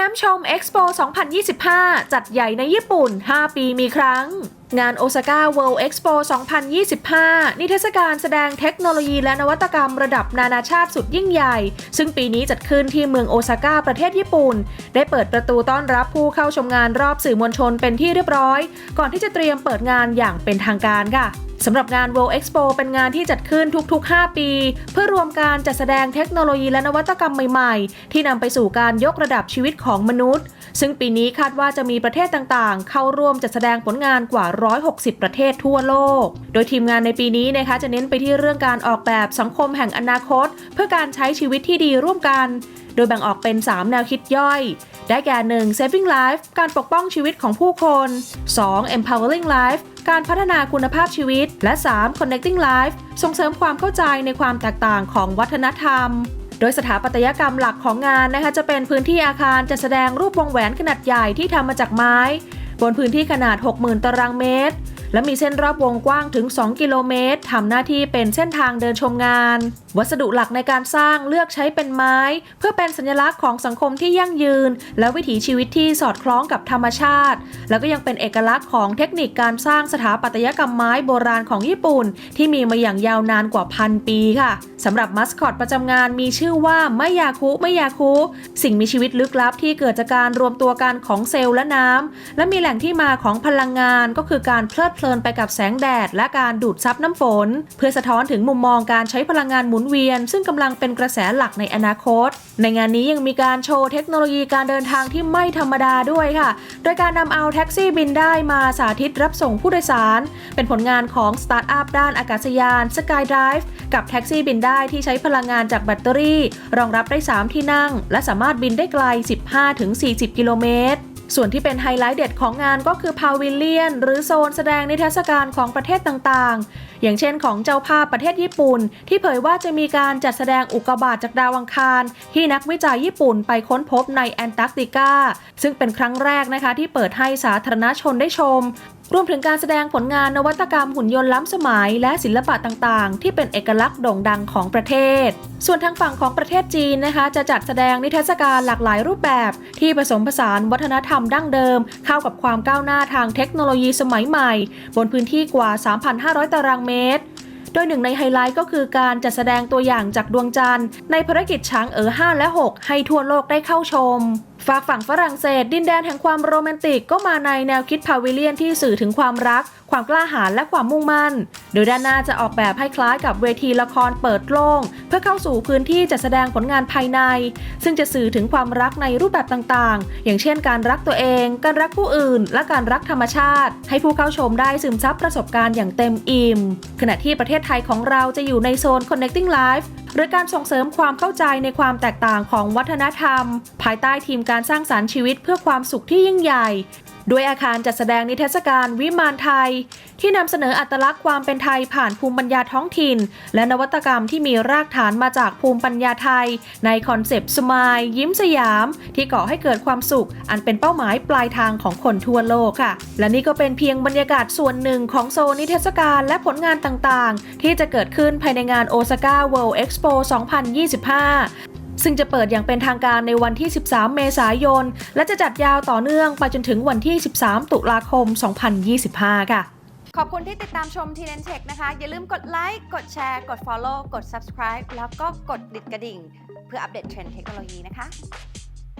ย้มชม Expo 2025 จัดใหญ่ในญี่ปุ่น 5 ปีมีครั้ง งานโอซาก้า World Expo 2025 นิทรรศการแสดงเทคโนโลยีและนวัตกรรมระดับนานาชาติสุดยิ่งใหญ่ ซึ่งปีนี้จัดขึ้นที่เมืองโอซาก้าประเทศญี่ปุ่น ได้เปิดประตูต้อนรับผู้เข้าชมงานรอบสื่อมวลชนเป็นที่เรียบร้อย ก่อนที่จะเตรียมเปิดงานอย่างเป็นทางการค่ะ สำหรับงาน World Expo เป็นงานที่จัดขึ้นทุก ๆ 5 ปี เพื่อรวมการจัดแสดงเทคโนโลยีและนวัตกรรมใหม่ ๆ ที่นำไปสู่การยกระดับชีวิตของมนุษย์ ซึ่งปีนี้คาดว่าจะมีประเทศต่างๆ เข้าร่วมจัดแสดงผลงานกว่า 160 ประเทศทั่วโลก โดยทีมงานในปีนี้นะคะจะเน้นไปที่เรื่องการออกแบบสังคมแห่งอนาคต เพื่อการใช้ชีวิตที่ดีร่วมกัน โดยแบ่งออกเป็น 3 แนวคิดย่อย ได้แก่ 1. saving life การปกป้องชีวิตของผู้คน 2. empowering life การพัฒนาคุณภาพชีวิต และ 3. connecting life ส่งเสริมความเข้าใจในความแตกต่างของวัฒนธรรมโดยสถาปัตยกรรมหลักของงานนะคะจะเป็นพื้นที่อาคารจัดแสดงรูปวงแหวนขนาดใหญ่ที่ทำมาจากไม้ บนพื้นที่ขนาด 60,000 ตารางเมตร และมีเส้นรอบวงกว้างถึง 2 กิโลเมตรทำหน้าที่เป็นเส้นทางเดินชมงาน วัสดุหลักในการสร้างเลือกใช้เป็นไม้ เพื่อเป็นสัญลักษณ์ของสังคมที่ยั่งยืน และวิถีชีวิตที่สอดคล้องกับธรรมชาติ แล้วก็ยังเป็นเอกลักษณ์ของเทคนิคการสร้างสถาปัตยกรรมไม้โบราณของญี่ปุ่น ที่มีมาอย่างยาวนานกว่าพันปีค่ะสำหรับมัสคอตประจำงานมีชื่อว่าไมยาคุไมยาคุ สิ่งมีชีวิตลึกลับที่เกิดจากการรวมตัวกันของเซลล์และน้ำและมีแหล่งที่มาของพลังงานก็คือการเพลิดเพลินไปกับแสงแดด และการดูดซับน้ำฝน เพื่อสะท้อนถึงมุมมองการใช้พลังงานหมุนเวียน ซึ่งกำลังเป็นกระแสหลักในอนาคต ในงานนี้ยังมีการโชว์เทคโนโลยีการเดินทางที่ไม่ธรรมดาด้วยค่ะ โดยการนำเอาแท็กซี่บินได้มาสาธิตรับส่งผู้โดยสาร เป็นผลงานของสตาร์ทอัพด้านอากาศยาน SkyDrive กับแท็กซี่บินได้ที่ใช้พลังงานจากแบตเตอรี่ รองรับได้ 3 ที่นั่ง และสามารถบินได้ไกล 15-40 กิโลเมตร ส่วนที่เป็นไฮไลท์เด็ดของงานก็คือพาวิเลียน หรือโซนแสดงนิทรรศการของประเทศต่างๆ อย่างเช่นของเจ้าภาพประเทศญี่ปุ่น ที่เผยว่าจะมีการจัดแสดงอุกกาบาตจากดาวอังคาร ที่นักวิจัยญี่ปุ่นไปค้นพบในแอนตาร์กติกา ซึ่งเป็นครั้งแรกนะคะที่เปิดให้สาธารณชนได้ชมรวมถึงการแสดงผลงานนวัตกรรมหุ่นยนต์ล้ำสมัย และศิลปะต่างๆ ที่เป็นเอกลักษณ์โด่งดังของประเทศ ส่วนทางฝั่งของประเทศจีนนะคะ จะจัดแสดงนิทรรศการหลากหลายรูปแบบ ที่ผสมผสานวัฒนธรรมดั้งเดิม เข้ากับความก้าวหน้าทางเทคโนโลยีสมัยใหม่ บนพื้นที่กว่า 3,500 ตารางเมตร โดยหนึ่งในไฮไลท์ก็คือการจัดแสดงตัวอย่างจากดวงจันทร์ในภารกิจช้างเอ๋อ5และ 6 ให้ทั่วโลกได้เข้าชม ฝากฝั่งฝรั่งเศส ดินแดนแห่งความโรแมนติกก็มาในแนวคิดพาวิเลียนที่สื่อถึงความรัก ความกล้าหาญและความมุ่งมั่น โดยด้านหน้าจะออกแบบให้คล้ายกับเวทีละครเปิดโล่ง เพื่อเข้าสู่พื้นที่จัดแสดงผลงานภายใน ซึ่งจะสื่อถึงความรักในรูปแบบต่างๆ อย่างเช่น การรักตัวเอง การรักผู้อื่น และการรักธรรมชาติ ให้ผู้เข้าชมได้ซึมซับประสบการณ์อย่างเต็มอิ่ม ขณะที่ประเทศไทยของเราจะอยู่ในโซน connecting life หรือการส่งเสริมความเข้าใจในความแตกต่างของวัฒนธรรม ภายใต้ทีมการสร้างสารรค์ชีวิตเพื่อความสุขที่ยิ่งใหญ่ ด้วยอาคารจัดแสดงนิทรรศการวิมานไทย ที่นำเสนออัตลักษณ์ความเป็นไทยผ่านภูมิปัญญาท้องถิ่น และนวัตกรรมที่มีรากฐานมาจากภูมิปัญญาไทย ในคอนเซปต์สมายยิ้มสยาม ที่ก่อให้เกิดความสุข อันเป็นเป้าหมายปลายทางของคนทั่วโลกค่ะ และนี่ก็เป็นเพียงบรรยากาศส่วนหนึ่งของโซนนิทรรศการและผลงานต่างๆ ที่จะเกิดขึ้นภายในงานโอซาก้า World Expo 2025 ซึ่งจะเปิดอย่างเป็นทางการในวันที่ 13 เมษายน และจะจัดยาวต่อเนื่องไปจนถึงวันที่ 13 ตุลาคม 2025 ค่ะ ขอบคุณที่ติดตามชม t n t e c h นะคะ อย่าลืมกดไลค์กดแชร์ กด Follow กด Subscribe แล้วก็กดติดกระดิ่ง เพื่ออัปเดตเทรนด์เทคโนโลยีนะคะ